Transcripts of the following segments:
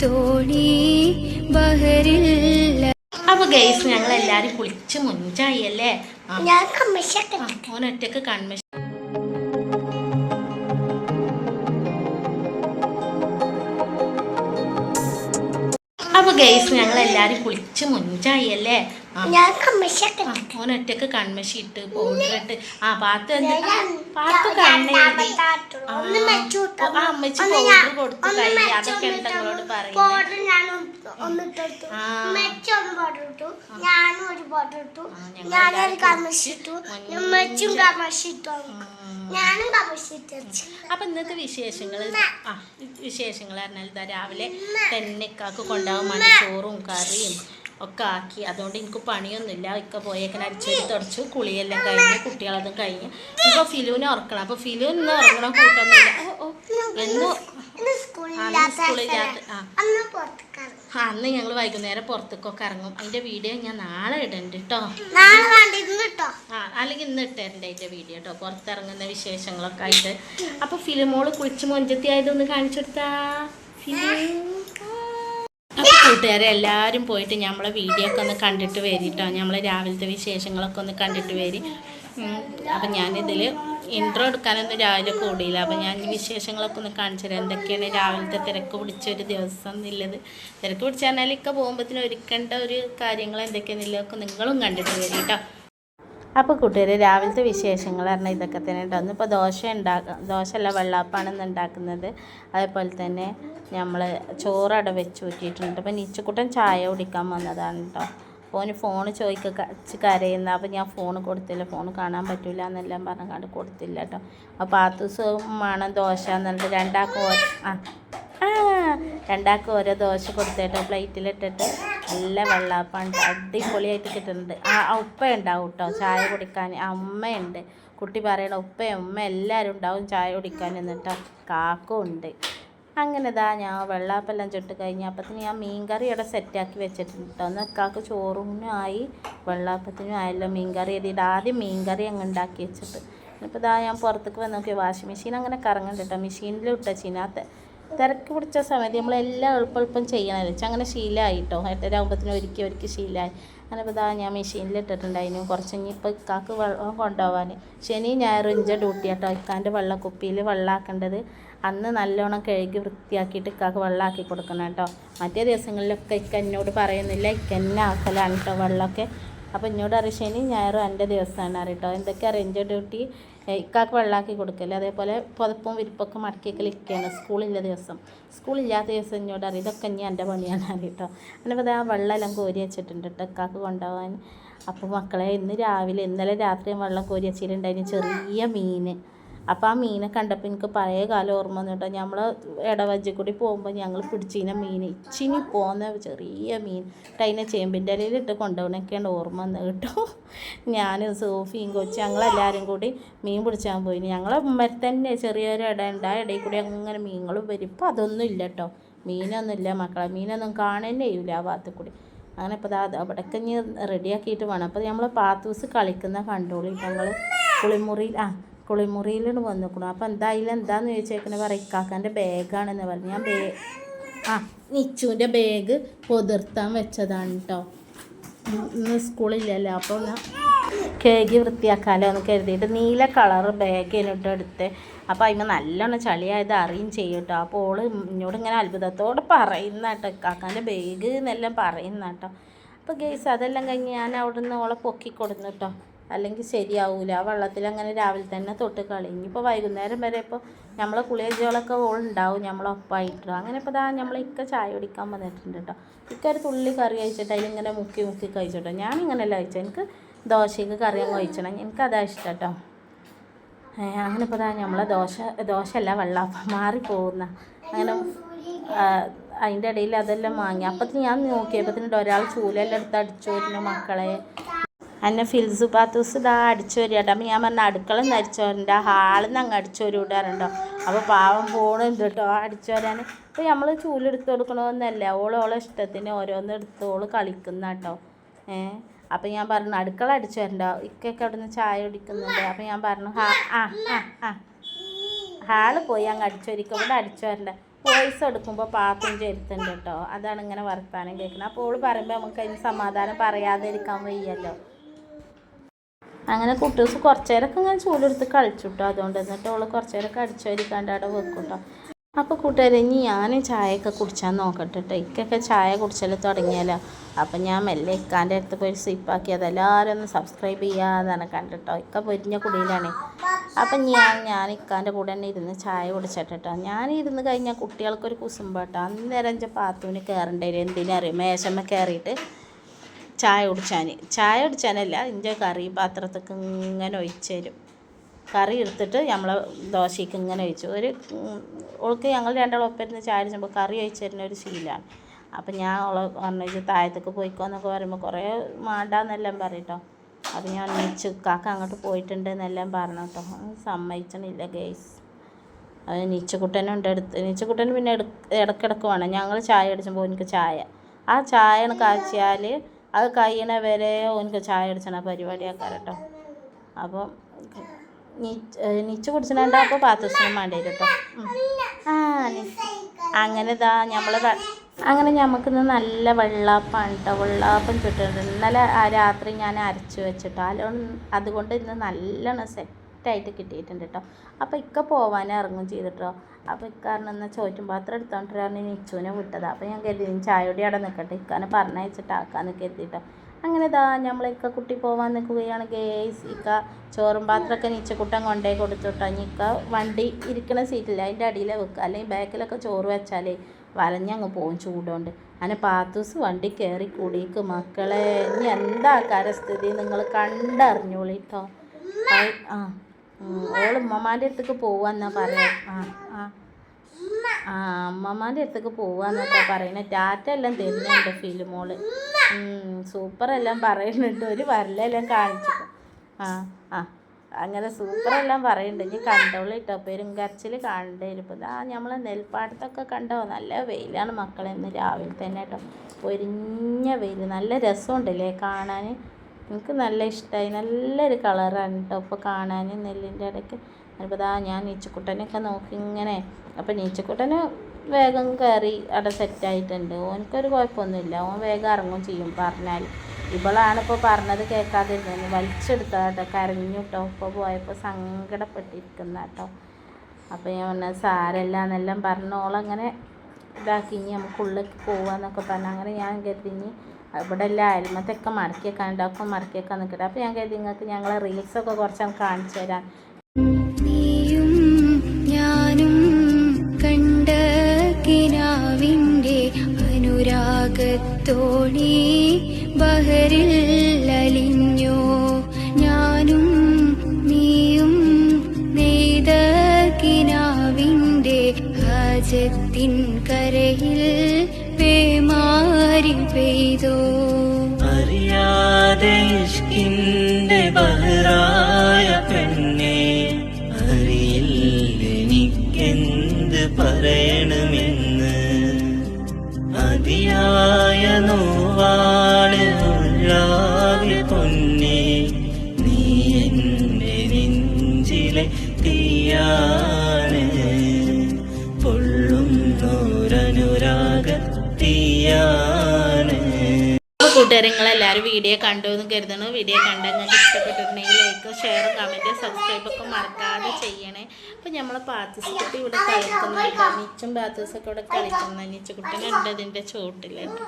തോണി ബഹരില്ല. അപ്പൊ ഗൈസ് ഞങ്ങൾ എല്ലാരും കുളിച്ച് മുഞ്ചായി അല്ലേ ഒറ്റയ്ക്ക് ഓനൊറ്റക്ക് കൺമഷ അപ്പൊ ഗൈസ് ഞങ്ങൾ എല്ലാരും കുളിച്ച് മുഞ്ചായി അല്ലേ ഒറ്റയ്ക്ക് ഓനൊറ്റക്ക് കൺമഷി ഇട്ട്. പൗഡർ ആ പാത്ത് പാത്ത് കണ്ണെഴുതി ആ, അമ്മച്ചി പൗഡർ കൊടുത്തു കൈ അതൊക്കെ ഉണ്ട് നിങ്ങളോട് പറയുന്നത് പൗഡർ ഇട്ടു ഞാനും ഒരു ഇട്ടു ഞാനൊരു മെച്ചും ഞാനും അപ്പൊ ഇന്നത്തെ വിശേഷങ്ങൾ വിശേഷങ്ങൾ പറഞ്ഞാൽ ഇതാ രാവിലെ തെന്നക്കാക്ക് കൊണ്ടാവും മണി ചോറും കറിയും ഒക്കെ ആക്കി. അതുകൊണ്ട് എനിക്ക് പണിയൊന്നുമില്ല. ഇക്ക പോയേക്കൻ അടിച്ചേരി തുടച്ചു. കുളിയെല്ലാം കഴിഞ്ഞ് കുട്ടികളതും കഴിഞ്ഞ്. ഇപ്പൊ ഫിലുവിനെ ഉറക്കണം. അപ്പൊ ഫിലു ഇന്ന് ഉറങ്ങണം കൂട്ടൊന്നുമില്ല. എന്നും സ്കൂളില്ലാത്ത ആ. അന്ന് ഞങ്ങൾ വൈകുന്നേരം പുറത്തേക്കൊക്കെ ഇറങ്ങും. അതിന്റെ വീഡിയോ ഞാൻ നാളെ ഇടണ്ട് കേട്ടോ ആ അല്ലെങ്കിൽ ഇന്ന് ഇട്ടേരണ്ട അതിന്റെ വീഡിയോ കേട്ടോ പുറത്തിറങ്ങുന്ന വിശേഷങ്ങളൊക്കെ ആയിട്ട്. അപ്പൊ ഫിലിമോൾ കുളിച്ച് മൊഞ്ചത്തി ആയതൊന്ന് കാണിച്ചു കൊടുത്താ. കൂട്ടുകാരെ എല്ലാരും പോയിട്ട് നമ്മളെ വീഡിയോ ഒക്കെ ഒന്ന് കണ്ടിട്ട് വരിട്ടോ നമ്മൾ രാവിലത്തെ വിശേഷങ്ങളൊക്കെ ഒന്ന് കണ്ടിട്ട് വരി. അപ്പം ഞാനിതിൽ ഇൻട്രോ എടുക്കാനൊന്നും രാവിലെ കൂടിയില്ല. അപ്പം ഞാൻ വിശേഷങ്ങളൊക്കെ ഒന്ന് കാണിച്ചു തരാം എന്തൊക്കെയാണ് രാവിലത്തെ തിരക്ക് പിടിച്ച ഒരു ദിവസം എന്നുള്ളത്. തിരക്ക് പിടിച്ചാൽ ഇക്ക പോകുമ്പോഴത്തേനും ഒരുക്കേണ്ട ഒരു കാര്യങ്ങൾ എന്തൊക്കെയാണെന്നുള്ളതൊക്കെ നിങ്ങളും കണ്ടിട്ട് വരും കേട്ടോ അപ്പോൾ കൂട്ടുകാർ രാവിലത്തെ വിശേഷങ്ങൾ പറഞ്ഞാൽ ഇതൊക്കെ തന്നെ കേട്ടോ ഒന്നിപ്പോൾ ദോശ ഉണ്ടാക്കുക ദോശയല്ല വെള്ളാപ്പാണെന്ന് ഉണ്ടാക്കുന്നത്. അതേപോലെ തന്നെ നമ്മൾ ചോറട വെച്ച് ഊറ്റിയിട്ടുണ്ട്. അപ്പോൾ നീച്ചക്കൂട്ടം ചായ കുടിക്കാൻ വന്നതാണ് കേട്ടോ ഫോന് ഫോൺ ചോദിക്കുക കരയുന്ന അപ്പോൾ ഞാൻ ഫോൺ കൊടുത്തില്ല. ഫോൺ കാണാൻ പറ്റില്ല എന്നെല്ലാം പറഞ്ഞാണ്ട് കൊടുത്തില്ല കേട്ടോ അപ്പോൾ ആ ദിവസം വേണം ദോശ എന്നിട്ട് രണ്ടാക്കും ഓരോ ആ രണ്ടാൾക്ക് ഓരോ ദോശ കൊടുത്തേട്ടോ പ്ലേറ്റിലിട്ടിട്ട് നല്ല വെള്ളാപ്പാണ് അടിപൊളിയായിട്ട് കിട്ടുന്നുണ്ട്. ആ ഉപ്പ ഉണ്ടാവും കേട്ടോ ചായ കുടിക്കാൻ. അമ്മയുണ്ട്. കുട്ടി പറയണ ഉപ്പയും ഉമ്മ എല്ലാവരും ഉണ്ടാവും ചായ കുടിക്കാൻ എന്നിട്ടോ കാക്കും ഉണ്ട്. അങ്ങനെ ഇതാ ഞാൻ വെള്ളാപ്പെല്ലാം ചുട്ട് കഴിഞ്ഞ് അപ്പത്തിന് ഞാൻ മീൻകറി ഇവിടെ സെറ്റാക്കി വെച്ചിട്ടുണ്ട്. കേട്ടോ എന്നാൽ കാക്ക് ചോറിനും ആയി വെള്ളാപ്പത്തിനും ആയല്ലോ മീൻകറി എഴുതിയിട്ട് ആദ്യം മീൻകറി അങ്ങ് ഉണ്ടാക്കി വെച്ചിട്ട്. ഇപ്പോൾ ഇതാ ഞാൻ പുറത്തേക്ക് വന്ന് നോക്കി വാഷിംഗ് മെഷീൻ അങ്ങനെ കറങ്ങുന്നുണ്ട് കേട്ടോ മെഷീനിൽ ഇട്ട ചീനകത്ത് തിരക്ക് പിടിച്ച സമയത്ത് നമ്മളെല്ലാം എളുപ്പം എളുപ്പം ചെയ്യണമല്ലോ അങ്ങനെ ശീലമായി കേട്ടോ എട്ടരാകുമ്പത്തിന് ഒരുക്കി ഒരുക്കി ശീലമായി അങ്ങനെ ഇപ്പോൾ ഇതാ ഞാൻ മെഷീനിൽ ഇട്ടിട്ടുണ്ടായിരുന്നു. കുറച്ച് ഇനി ഇപ്പോൾ ഇക്കാക്ക് വെള്ളം കൊണ്ടുപോകാൻ ശനി ഞായറും ഇഞ്ച ഡ്യൂട്ടി കേട്ടോ ഇക്കാന്റെ വെള്ളം കുപ്പിയിൽ വെള്ളമാക്കേണ്ടത് അന്ന് നല്ലോണം കഴുകി വൃത്തിയാക്കിയിട്ട് ഇക്കാക്ക് വെള്ളമാക്കി കൊടുക്കണം കേട്ടോ. മറ്റേ ദിവസങ്ങളിലൊക്കെ ഇക്ക എന്നോട് പറയുന്നില്ല. ഇക്ക എന്നെ ആക്കലാണ് കേട്ടോ വെള്ളമൊക്കെ. അപ്പോൾ എന്നോട് അറിയാം ശനി ഞായറും എന്റെ ദിവസമാണ് അറിയട്ടോ എന്തൊക്കെ ഇഞ്ച ഡ്യൂട്ടി ഇക്കാക്ക് വെള്ളമാക്കി കൊടുക്കൽ അതേപോലെ പുതപ്പും വിരിപ്പൊക്കെ മടക്കിയൊക്കെ ഇരിക്കുകയാണ് സ്കൂളില്ല ദിവസം. സ്കൂളില്ലാത്ത ദിവസം എന്നോട് അറിയാം. ഇതൊക്കെ ഇനി എന്റെ പണിയാണ് അറിയട്ടോ. അങ്ങനെ ആ വെള്ളമെല്ലാം കോരി വെച്ചിട്ടുണ്ട് കേട്ടോ ഇക്കാക്ക് കൊണ്ടുപോകാൻ അപ്പോൾ മക്കളെ ഇന്ന് രാവിലെ ഇന്നലെ രാത്രിയും വെള്ളം കോരി വെച്ചിട്ടുണ്ടായിരുന്നു. ചെറിയ മീൻ. അപ്പോൾ ആ മീനെ കണ്ടപ്പോൾ എനിക്ക് പഴയ കാലം ഓർമ്മ വന്നു കേട്ടോ. നമ്മൾ ഇടവജ്ജി കൂടി പോകുമ്പോൾ ഞങ്ങൾ പിടിച്ചിന മീൻ. ഇച്ചിനി പോകുന്ന ചെറിയ മീൻ. അതിനെ ചേമ്പിന്റെ ഇലയിലിട്ട് കൊണ്ടുപോകണൊക്കെയാണ് ഓർമ്മ വന്നത് കേട്ടോ. ഞാൻ സോഫിയും കൊച്ചും ഞങ്ങളെല്ലാവരും കൂടി മീൻ പിടിച്ചാൻ പോയി ഞങ്ങൾ ഉമ്മരത്ത് തന്നെ ചെറിയൊരു ഇട ഉണ്ട് ആ ഇടയിൽ കൂടി അങ്ങനെ മീനുകൾ വരും. ഇപ്പം അതൊന്നും ഇല്ല കേട്ടോ. മീനൊന്നും ഇല്ല മക്കളെ. മീനൊന്നും കാണുന്നേ ചെയ്യൂല ആ ഭാഗത്ത് കൂടി. അങ്ങനെ ഇപ്പോൾ അത് അവിടേക്ക് ഇനി റെഡിയാക്കിയിട്ട് വേണം. അപ്പോൾ നമ്മൾ പാത്തൂസ് കളിക്കുന്ന കണ്ടോളി ഞങ്ങൾ കുളിമുറിയിൽ ആ കുളിമുറിയിലാണ് വന്നിക്കണം. അപ്പോൾ എന്താ എന്താന്ന് ചോദിച്ചേക്കണേ പറയും. ഇക്കാക്കാന്റെ ബാഗാണെന്ന് പറഞ്ഞു. ഞാൻ ബേ ആ നിച്ചുവിന്റെ ബാഗ് പൊതിർത്താൻ വെച്ചതാണ് കേട്ടോ ഇന്ന് സ്കൂളില്ലല്ലോ. അപ്പോൾ ഞാൻ കേക്ക് വൃത്തിയാക്കാമല്ലോ എന്ന് കരുതിയിട്ട് നീല കളർ ബാഗ് എന്നിട്ട് എടുത്ത്. അപ്പോൾ അതിന് നല്ലോണം ചളിയായത് അറിയും ചെയ്യും കേട്ടോ. അപ്പോൾ ഓൾ എന്നോട് ഇങ്ങനെ അത്ഭുതത്തോടെ പറയുന്ന കേട്ടോ. കാക്കാന്റെ ബാഗ് എന്നെല്ലാം പറയുന്ന കേട്ടോ. അപ്പോൾ ഗേസ് അതെല്ലാം കഴിഞ്ഞ് ഞാൻ അവിടെ നിന്ന് ഓളെ പൊക്കി കൊടുന്നു കേട്ടോ. അല്ലെങ്കിൽ ശരിയാവൂല. ആ വെള്ളത്തിൽ അങ്ങനെ രാവിലെ തന്നെ തൊട്ട് കളി. ഇനിയിപ്പോൾ വൈകുന്നേരം വരെ ഇപ്പോൾ നമ്മളെ കുളിയജോളൊക്കെ ഓളുണ്ടാവും നമ്മളൊപ്പമായിട്ട് അങ്ങനെ ഇപ്പോൾ ഇതാ നമ്മൾ ഇക്ക ചായ കുടിക്കാൻ വന്നിട്ടുണ്ട് കേട്ടോ ഇക്ക ഒരു തുള്ളി കറി കഴിച്ചിട്ട് അതിലിങ്ങനെ മുക്കി മുക്കി ഞാൻ ഞാനിങ്ങനെയല്ല കഴിച്ചത്. എനിക്ക് ദോശയ്ക്ക് കറി അങ്ങ് കഴിച്ചണം എനിക്കതാ ഇഷ്ടം കേട്ടോ അങ്ങനെ ഇപ്പോൾ ഇതാ നമ്മളെ ദോശ ദോശയല്ല വെള്ളാപ്പം മാറിപ്പോകുന്ന അങ്ങനെ അതിന്റെ ഇടയിൽ അതെല്ലാം വാങ്ങി. അപ്പത്തിന് ഞാൻ നോക്കിയപ്പോഴത്തേനുണ്ട് ഒരാൾ ചൂലെല്ലാം എടുത്ത് അടിച്ചു വരുന്ന മക്കളെ. എന്നെ ഫിൽസു പാത്തൂസ് ഇതാ അടിച്ചു വരികട്ടോ അപ്പം ഞാൻ പറഞ്ഞ അടുക്കള നിന്ന് അടിച്ചു വരണ്ട ഹാളിൽ നിന്ന് അങ്ങ് അടിച്ചു വരും ഇടാറുണ്ടോ അപ്പോൾ പാവം പോണുണ്ട് കേട്ടോ അടിച്ചു വരാൻ ഇപ്പോൾ നമ്മൾ ചൂലെടുത്ത് കൊടുക്കണമെന്നല്ല ഓൾ ഓളെ ഇഷ്ടത്തിന് ഓരോന്ന് എടുത്ത് ഓൾ കളിക്കുന്ന കേട്ടോ ഏ? അപ്പം ഞാൻ പറഞ്ഞു അടുക്കള അടിച്ചു വരണ്ടോ ഇക്കൊക്കെ അവിടെ നിന്ന് ചായ കുടിക്കുന്നുണ്ട്. അപ്പം ഞാൻ പറഞ്ഞു ഹാ ആ ആ ആ. ഹാൾ പോയി അങ്ങ് അടിച്ചു വരിക്കും ഇവിടെ അടിച്ചു വരണ്ട. വോയിസ് എടുക്കുമ്പോൾ പാത്തും ചേരുത്തുണ്ട് കേട്ടോ അതാണ് ഇങ്ങനെ വർത്താനം കേൾക്കുന്നത് അപ്പോൾ ഓൾ പറയുമ്പോൾ നമുക്ക് അതിന് സമാധാനം പറയാതെ ഇരിക്കാൻ വയ്യല്ലോ. അങ്ങനെ കുട്ടൂസ് കുറച്ച് നേരമൊക്കെ ഇങ്ങനെ ചൂലെടുത്ത് കളിച്ചു കേട്ടോ അതുകൊണ്ട് എന്നിട്ട് ഓൾ കുറച്ച് നേരമൊക്കെ അടിച്ചുവരിക്കാണ്ട് അവിടെ വെക്കും അപ്പോൾ കൂട്ടുകാരെ ഇനി ഞാൻ ചായയൊക്കെ കുടിച്ചാൽ നോക്കട്ടെ കേട്ടോ ഇക്കൊക്കെ ചായ കുടിച്ചാൽ തുടങ്ങിയാലോ അപ്പം ഞാൻ മെല്ലെ ഇക്കാന്റെ അടുത്ത് പോയി സ്ലിപ്പാക്കി അതെല്ലാവരും ഒന്ന് സബ്സ്ക്രൈബ് ചെയ്യാതാണ് കണ്ടിട്ടോ ഇക്ക പൊരിഞ്ഞ കുടിയിലാണ്. അപ്പം ഞാൻ ഞാൻ ഇക്കാന്റെ കൂടെ തന്നെ ഇരുന്ന് ചായ കുടിച്ചിട്ടോ ഞാൻ ഇരുന്ന് കഴിഞ്ഞാൽ കുട്ടികൾക്കൊരു കുസുമ്പാട്ടോ അന്നേരം എന്റെ പാത്തൂന് കയറണ്ടേ എന്തിനറിയും? മേശമ്മ കയറിയിട്ട് ചായ കുടിച്ചാൻ ചായ കുടിച്ചാനല്ല ഇതിന്റെ കറി പാത്രത്തേക്ക് ഇങ്ങനെ ഒഴിച്ച് തരും. കറി എടുത്തിട്ട് നമ്മൾ ദോശയ്ക്ക് ഇങ്ങനെ ഒഴിച്ചു. ഒരു ഓൾക്ക് ഞങ്ങൾ രണ്ടാളും ഒപ്പം ഇരുന്ന് ചായ അടിച്ചപ്പോൾ കറി ഒഴിച്ച് തരുന്ന ഒരു ശീലമാണ് അപ്പം ഞാൻ ഓളെ പറഞ്ഞു താഴത്തേക്ക് പോയിക്കോ എന്നൊക്കെ പറയുമ്പോൾ കുറേ മാണ്ടാന്നെല്ലാം പറയട്ടോ. അപ്പം ഞാൻ ഒന്നിച്ച് കാക്ക അങ്ങോട്ട് പോയിട്ടുണ്ട് എന്നെല്ലാം പറഞ്ഞു കേട്ടോ സമ്മതിച്ചണില്ല ഗേസ് അത് നീച്ചക്കുട്ടനുണ്ട് എടുത്ത് നീച്ചക്കുട്ടൻ പിന്നെ ഇടക്കിടക്ക് വേണം. ഞങ്ങൾ ചായ അടിച്ചപ്പോൾ എനിക്ക് ചായ. ആ ചായ കാച്ചിയാൽ അത് കഴിയണ വരെ എനിക്ക് ചായ അടിച്ചണ പരിപാടിയാക്കാറ് കേട്ടോ അപ്പം നിച്ച് കുടിച്ചിട്ടുണ്ട് അപ്പോൾ പാത്രത്തിനും വേണ്ടി കേട്ടോ ആ അങ്ങനെ ഇതാ നമ്മൾ അങ്ങനെ ഞമ്മക്കിന്ന് നല്ല വെള്ളാപ്പാണ് കേട്ടോ വെള്ളാപ്പം ചുട്ടിട്ടുണ്ട് ഇന്നലെ ആ രാത്രി ഞാൻ അരച്ച് വെച്ചിട്ടോ. അതുകൊണ്ട് ഇന്ന് നല്ലോണം സെറ്റായിട്ട് കിട്ടിയിട്ടുണ്ട് കേട്ടോ അപ്പോൾ ഇക്ക പോവാൻ ഇറങ്ങും ചെയ്തിട്ടോ അപ്പോൾ ഇക്കാരണം എന്നാൽ ചോറ്റും പാത്രം എടുത്തോണ്ടിരാണ് നിച്ചുവിനെ വിട്ടത്. അപ്പോൾ ഞാൻ കരുതി ചായയോടെ അവിടെ നിൽക്കട്ടെ ഇക്കാനെ പറഞ്ഞയച്ചിട്ട് ആക്കാന്ന് കരുതിട്ടോ. അങ്ങനെ ഇതാ നമ്മൾ ഇക്ക കുട്ടി പോവാൻ നിൽക്കുകയാണ് ഗേസ് ഇക്ക ചോറും പാത്രമൊക്കെ നീച്ചക്കുട്ടൻ കൊണ്ടേ കൊടുത്തുട്ടോ ഇനി ഇക്ക വണ്ടി ഇരിക്കുന്ന സീറ്റില്ല അതിന്റെ അടിയിൽ വെക്കുക. അല്ലെങ്കിൽ ബാക്കിലൊക്കെ ചോറ് വെച്ചാലേ വലഞ്ഞങ്ങ് പോകും ചൂടുകൊണ്ട് അങ്ങനെ പാത്തൂസ് വണ്ടി കയറി കൂടിക്ക്. മക്കളെ ഇനി എന്താ സ്ഥിതി നിങ്ങൾ കണ്ടറിഞ്ഞോളി കേട്ടോ ആ. ഓൾ ഉമ്മമാന്റെ അടുത്തേക്ക് പോവാന്നാ പറയാ ആ ആ. ആ അടുത്തേക്ക് പോവാന്നൊക്കെ പറയുന്നത് ടാറ്റ എല്ലാം തരുന്നുണ്ട് ഫിലിമോൾ സൂപ്പർ എല്ലാം പറയുന്നുണ്ട്. ഒരു വരലെല്ലാം കാണിച്ചു. ആ ആ. അങ്ങനെ സൂപ്പർ എല്ലാം പറയുന്നുണ്ട്. ഇനി കണ്ടോളൂ കേട്ടോ പെരുങ്കരച്ചിൽ കാണണ്ടേ ഇപ്പോൾ ആ നമ്മളെ നെൽപ്പാടത്തൊക്കെ കണ്ടോ? നല്ല വെയിലാണ് മക്കളെ ഇന്ന് രാവിലെ തന്നെ കേട്ടോ പൊരിഞ്ഞ വെയിൽ നല്ല രസമുണ്ടല്ലേ കാണാൻ എനിക്ക് നല്ല ഇഷ്ടമായി നല്ലൊരു കളറാണ് കേട്ടോ ഇപ്പോൾ കാണാൻ നെല്ലിന്റെ ഇടയ്ക്ക് അപ്പോൾ ഇതാ ഞാൻ നീച്ചക്കുട്ടനെയൊക്കെ നോക്കി ഇങ്ങനെ. അപ്പോൾ നീച്ചക്കുട്ടന് വേഗം കയറി അവിടെ സെറ്റായിട്ടുണ്ട് ഓനക്കൊരു കുഴപ്പമൊന്നുമില്ല. ഓൻ വേഗം ഇറങ്ങും ചെയ്യും പറഞ്ഞാൽ. ഇവളാണ് ഇപ്പോൾ പറഞ്ഞത് കേൾക്കാതിരുന്നത്. വലിച്ചെടുത്താ കേട്ടോ കരഞ്ഞു കേട്ടോ ഇപ്പോൾ പോയപ്പോൾ സങ്കടപ്പെട്ടിരിക്കുന്ന കേട്ടോ അപ്പോൾ ഞാൻ പറഞ്ഞ സാരല്ല എന്നെല്ലാം പറഞ്ഞോളങ്ങനെ ഇതാക്കി ഇനി നമുക്ക് ഉള്ളിലേക്ക് പോവാന്നൊക്കെ പറഞ്ഞു. അങ്ങനെ ഞാൻ കരുതി ഇവിടെ എല്ലാം അയൽമത്തൊക്കെ മടക്കിയേക്കാൻ ഉണ്ടാക്കും മടക്കിയേക്കാൻ നിൽക്കട്ടെ. അപ്പോൾ ഞാൻ കരുതി നിങ്ങൾക്ക് ഞങ്ങളെ റീൽസൊക്കെ കുറച്ച് കാണിച്ചു തരാം. അനുരാഗത്തോണി ബഹറിൽ അലിഞ്ഞോ. ഞാനും നീയും നെയ്ത കിനാവിന്റെ ഹാജത്തിൻ കരയിൽ പേമാരി പെയ്തോ. അറിയാതെ ഇഷ്കിന്റെ ബഹറായ പെണ്ണെ അറിയില്ലെനിക്കെന്ത് പറയണമെന്ന്. അതിയായ നോവാണ് ഉള്ളാകെ പൊന്നെ നീ എന്റെ നെഞ്ചിലെ തീയാണ്. പൊള്ളുന്നൊരനുരാഗത്തീയാണ് അപ്പോൾ കൂട്ടുകാരെ നിങ്ങളെല്ലാവരും വീഡിയോ കണ്ടു എന്ന് കരുതണു വീഡിയോ കണ്ടാൽ നിങ്ങൾക്ക് ഇഷ്ടപ്പെട്ടിട്ടുണ്ടെങ്കിൽ ലൈക്ക് ഷെയറും കമന്റ് സബ്സ്ക്രൈബ് ഒക്കെ മറക്കാതെ ചെയ്യണേ. അപ്പോൾ നമ്മൾ പാർട്ടിസിപ്പേറ്റ് ഇവിടെ കളിക്കുന്നുണ്ട് നിച്ചും പാത്തൂസൊക്കെ ഇവിടെ കളിക്കുന്ന നിച്ചുകുട്ടനുണ്ട് ഇതിന്റെ ചോട്ടിലുണ്ട്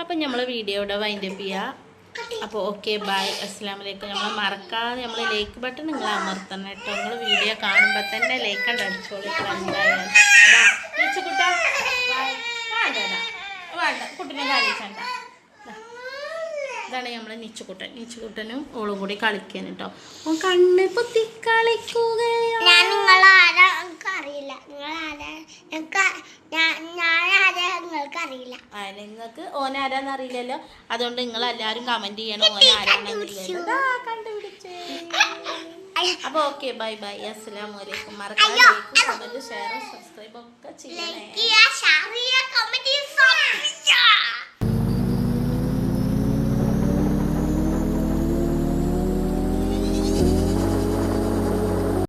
അപ്പം നമ്മൾ വീഡിയോ ഇവിടെ വൈൻഡപ്പ് ചെയ്യുക അപ്പോൾ ഓക്കെ ബൈ അസ്സാം ലൈക്ക് നമ്മൾ മറക്കാതെ നമ്മൾ ലൈക്ക് ബട്ടൺ നിങ്ങൾ അമർത്തണം കേട്ടോ. നിങ്ങൾ വീഡിയോ കാണുമ്പോൾ തന്നെ ലൈക്ക് കണ്ട് അടിച്ചോളൂ. എന്തായാലും. വേണ്ട കുട്ടിനെ കളിച്ചണ്ട ദാ. ഇതാണ് നമ്മളെ നിച്ചുകുട്ടൻ. നിച്ചുകുട്ടനും ഓളും കൂടി കളിക്കാൻ കേട്ടോ ഓ കണ്ണ് പൊത്തി കളിക്കുക ഞാൻ നിങ്ങളാരാ എനിക്ക് അറിയില്ല നിങ്ങളാരാ? എനിക്ക് ഞാൻ ഞാൻ ആരാ നിങ്ങൾക്ക് അറിയില്ല ആ നിങ്ങൾക്ക് ഓൻ ആരാന്ന് അറിയില്ലല്ലോ. അതുകൊണ്ട് നിങ്ങൾ എല്ലാവരും കമന്റ് ചെയ്യണം ദാ, കണ്ടുപിടിച്ചേ. അപ്പൊ ഓക്കെ ബൈ ബൈ അസ്സലാമു അലൈക്കും മറക്കാതെ കമന്റ് ഷെയർ സബ്സ്ക്രൈബ് ഒക്കെ ചെയ്യണേ.